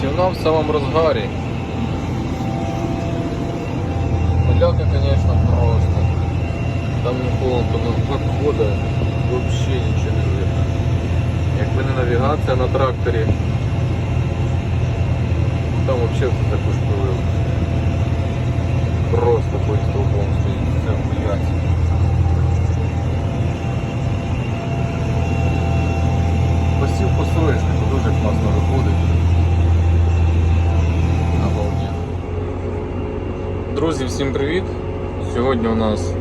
Посівна в самому розгарі. Поляка, конечно, просто. Там нікого на хода вообще нічого не видно. Якби не навігація на тракторі, там вообще все також пилило. Просто по стовбом стоїть, це хуяться. Друзі, всім привіт! Сьогодні у нас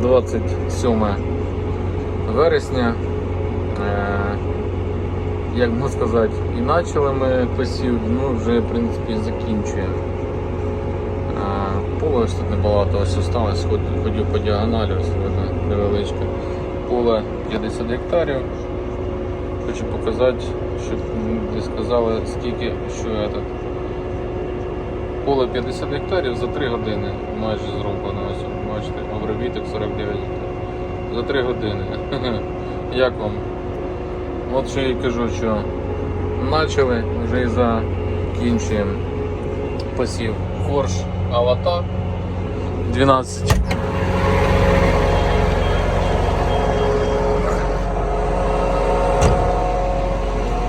27 вересня. Е, Як можна сказати, і почали ми посів, ну вже в принципі закінчуємо. Е, Поле тут небагато ось осталось, ходю по діагоналі, ось видно невеличке. Поле 50 гектарів. Хочу показати, щоб не сказали скільки, що этот. Поле 50 гектарів за 3 години майже зроблено. Ось бачите, обробіток 49 гектарів. За 3 години. Як вам? От що я кажу, що почали, вже і закінчуємо посів корж аватар 12.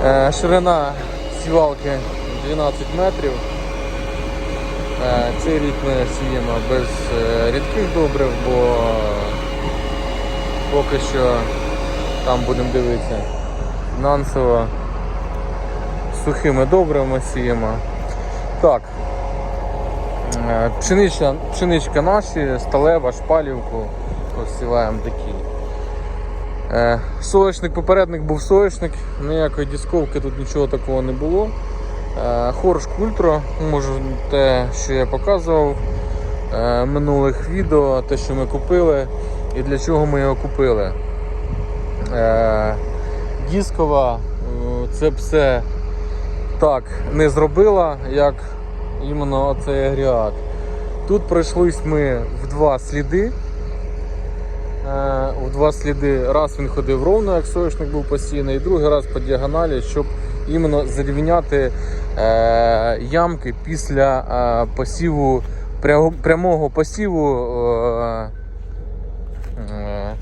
Е, Ширина сівалки 12 метрів. Е, Цей рік ми сіємо без е, рідких добрив, бо поки що там будемо дивитися фінансово сухими добривами сіємо. Так. Е, Пшеничка, пшеничка наші, сталева, шпалівку посіваємо такі. Соєшник попередник був соєшник, ніякої дисковки тут нічого такого не було. Е, Хорш Культро, може те, що я показував е, в минулих відео, те, що ми купили і для чого ми його купили. Е, Дискова е, це все так не зробила, як іменно цей агрегат. Тут пройшлись ми в два сліди. Е, У два сліди. Раз він ходив ровно, як соняшник був постійний, і другий раз по діагоналі, щоб іменно зарівняти е, ямки після е, посіву, прямого посіву е, е,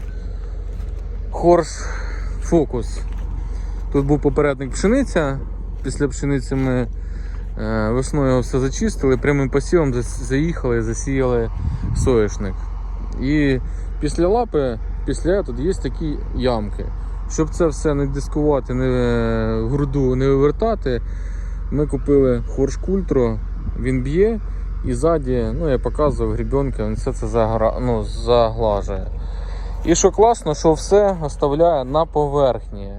хорш фокус. Тут був попередник пшениця. Після пшениці ми е, весною все зачистили, прямим посівом заїхали, засіяли соняшник. І після лапи, після тут є такі ямки. Щоб це все не дискувати, не е, груду не вивертати, ми купили хорш культро, він б'є і ззаді, ну я показував грібенка, він все це загра... ну, заглажує. І що класно, що все оставляє на поверхні.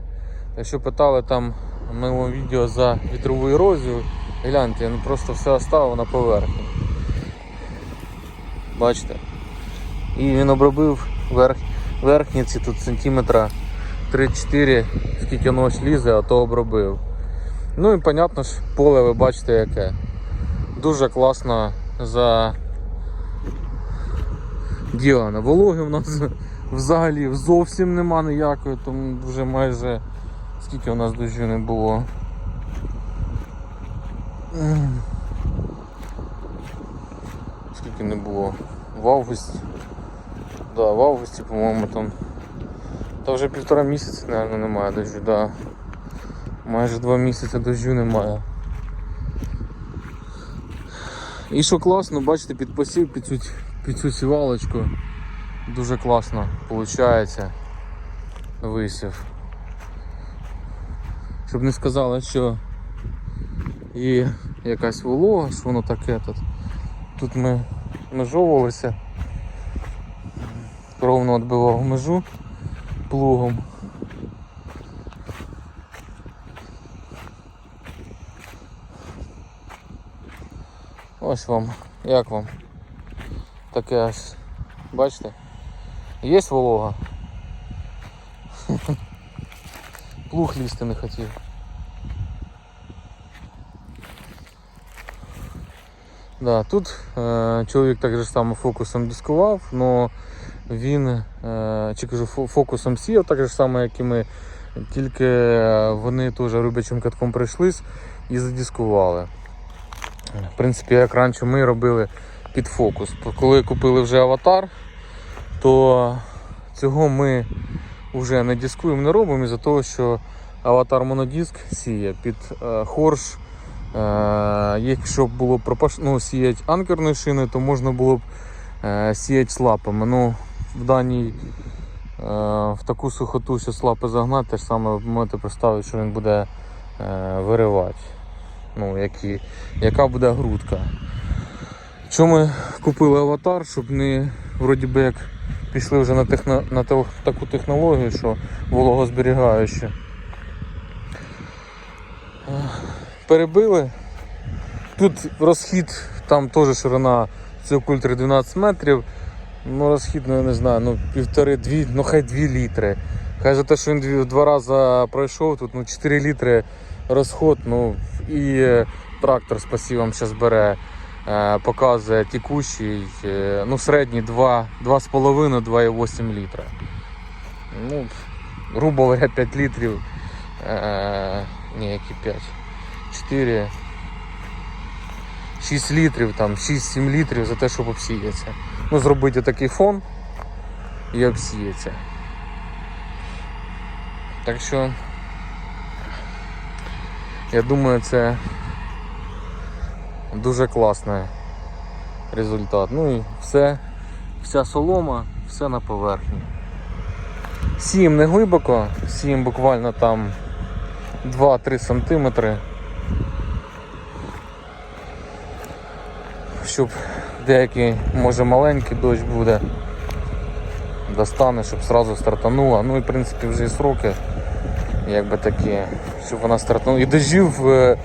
Якщо питали там в моєму відео за вітрову ерозію, гляньте, він просто все оставив на поверхні. Бачите? І він обробив верх, верхні ці тут сантиметра 3-4, скільки нож лізе, а то обробив. Ну і понятно ж, поле ви бачите яке. Дуже класно за ділано. Вологи в нас взагалі зовсім нема ніякої, тому вже майже скільки у нас дощу не було. Скільки не було? В августі. Да, в августі, по-моєму, там. Та вже півтора місяця, мабуть, немає дощу, да. Майже два місяці дощу немає. І що класно, бачите, під посів, під цю, під цю сівалочку дуже класно виходить висів. Щоб не сказали, що і якась волога, що воно таке тут. Тут ми межовувалися, ровно відбивав межу плугом. Ось вам, як вам? Таке ось, бачите? Є волога. Плуг лізти не хотів. Да, тут е, чоловік так же само фокусом дискував, але він, е, чи кажу, фокусом сіяв, так же само, як і ми. Тільки е, вони теж рубячим катком прийшлись і задіскували. В принципі, як раніше ми робили під фокус. Коли купили вже аватар, то цього ми вже не дискуємо, не робимо із-за того, що аватар монодиск сіє під е, хорш. Якщо б було пропаш... ну, сіяти анкерною шиною, то можна було б сіяти слапами. Ну, в даній е, в таку сухоту, що слапи загнати, те ж саме можете представити, що він буде е, виривати. Ну, які, яка буде грудка. Чому ми купили аватар, щоб не вроді би як пішли вже на, техно, на таку технологію, що вологозберігаюче. Перебили. Тут розхід, там теж ширина цього культри 12 метрів. Ну, розхід, ну я не знаю, ну півтори-дві, ну хай 2 літри. Хай за те, що він два рази пройшов, тут ну 4 літри розход, ну і е, трактор з пасівом зараз бере, е, показує текущий, е, ну середній 2,5-2,8 літра. Ну, грубо говоря, 5 літрів. Ні, які 5. 4. 6 літрів, там, 6-7 літрів за те, щоб обсіятися. Ну, зробити такий фон і обсіється. Так що я думаю, це дуже класний результат. Ну і все, вся солома, все на поверхні. Сієм не глибоко, сієм буквально там 2-3 сантиметри. Щоб деякий, може маленький дощ буде, достане, щоб сразу стартанула. Ну і в принципі вже і сроки якби такі, щоб вона стартанула. І дождів е,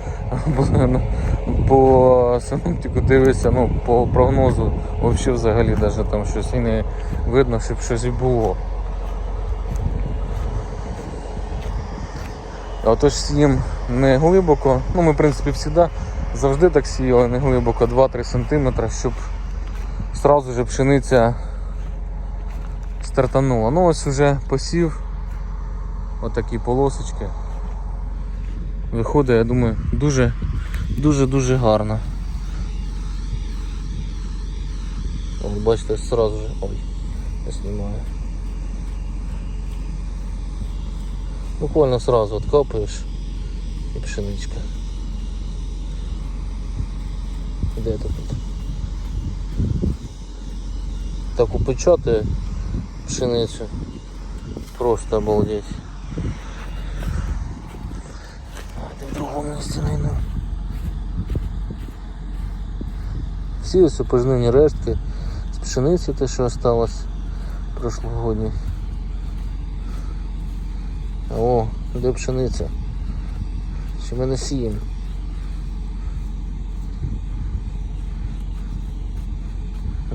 ну, по синоптику дивишся, ну, по прогнозу взагалі взагалі навіть там щось і не видно, щоб щось і було. Отож сієм не глибоко, ну ми в принципі завжди, завжди так сіяли не глибоко, 2-3 см, щоб сразу же пшениця стартанула. Ну ось вже посів, отакі полосочки. Виходить, я думаю, дуже дуже дуже гарно. От бачите, сразу же. Ой, я знімаю. Буквально сразу откапаешь и пшеничка. Де это тут? Так упечатає пшеницю. Просто обалдеть. А, ти в другому місці найду. Всі ось рештки з пшениці, те, що осталось прошлогодній. О, де пшениця? Що ми не сіємо?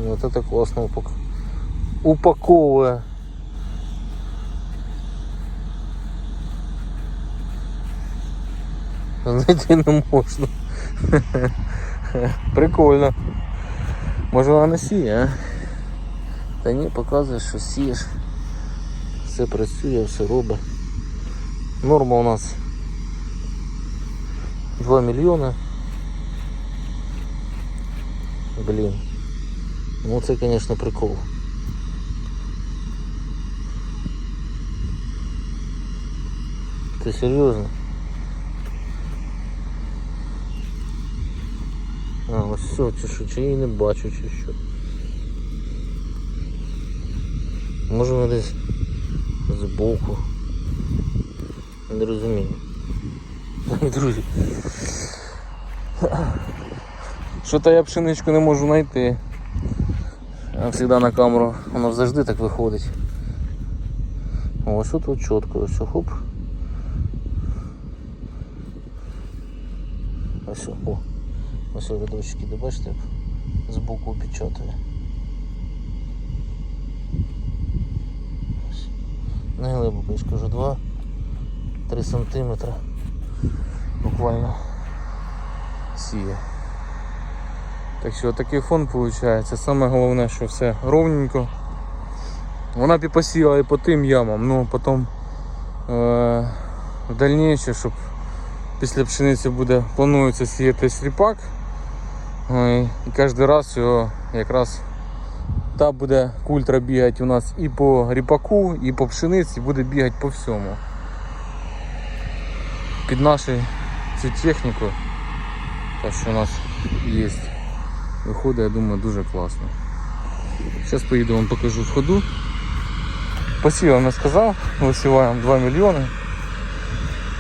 Вот это класно упак... упаковує. Знайти не можна. Прикольно. Може вона не сіє, а? Та ні, показує, що сієш. Все працює, все робить. Норма у нас 2 мільйони. Блін. Ну це, конечно, прикол. Ти серйозно? А, ось все, чи що, чи її не бачу, чи що. Може вона десь збоку. Не розумію. Друзі. Що то я пшеничку не можу знайти. Завжди на камеру, воно завжди так виходить. О, що тут чітко, ось хоп. Ось, о, ось рядочки, де бачите, як збоку опечатає. Ось. Не глибоко, я ж кажу, 2 3 сантиметра буквально сіє. Так що такий фон виходить. Саме головне, що все ровненько. Вона б і по тим ямам, ну потім в дальніше, щоб після пшениці буде, планується сіяти сріпак. Ой, І кожен раз його якраз та буде культра бігати у нас і по ріпаку, і по пшениці, буде бігати по всьому. Під нашу цю техніку, та що у нас є, Виходить, я думаю, дуже класно. Зараз поїду вам покажу в ходу. Посівам я сказав, висіваємо 2 мільйони.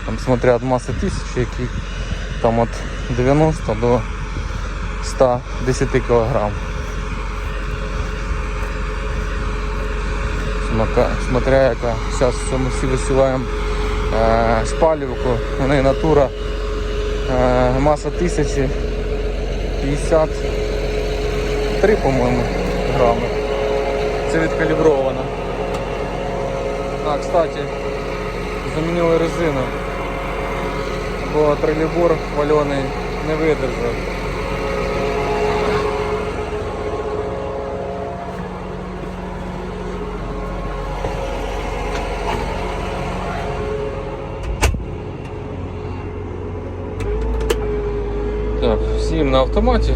Там смотря від маси тисяч, які там от 90 до 110 кг. Смотря яка, зараз ми всі висіваємо е, шпалівку, в ну натура е, маса 1000 50 3, по-моєму, грами. Це відкалібровано. А, кстати, замінили резину, бо тролейбор валений не видержав. Так, всім на автоматі.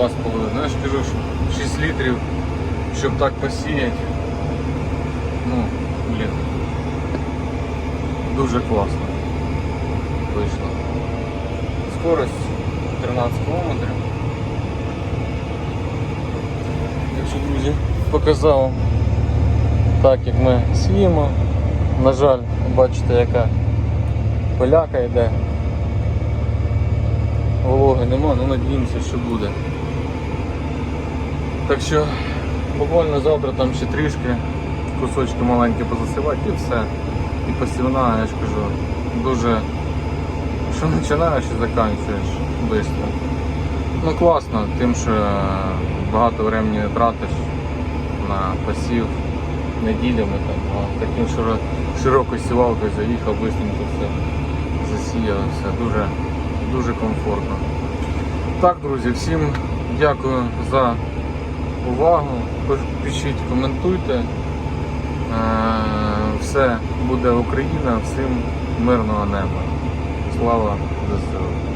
2,5. Ну я ж кажу, що 6 літрів, щоб так посіяти. Ну, блін. Дуже класно. Вийшло. Скорость 13 км. Якщо, друзі, показав так, як ми сіємо. На жаль, бачите, яка поляка йде. Вологи нема, ну надіємося, що буде. Так що буквально завтра там ще трішки кусочки маленькі позасивати і все. І посівна, я ж кажу, дуже що починаєш і закінчуєш швидко. Ну класно, тим, що багато времени тратиш на посів неділями там, а таким широ- широкою сівалкою заїхав, швидко все засіяв, все дуже, дуже комфортно. Так, друзі, всім дякую за увагу. Пишіть, коментуйте. Е, Все буде Україна, всім мирного неба. Слава ЗСУ.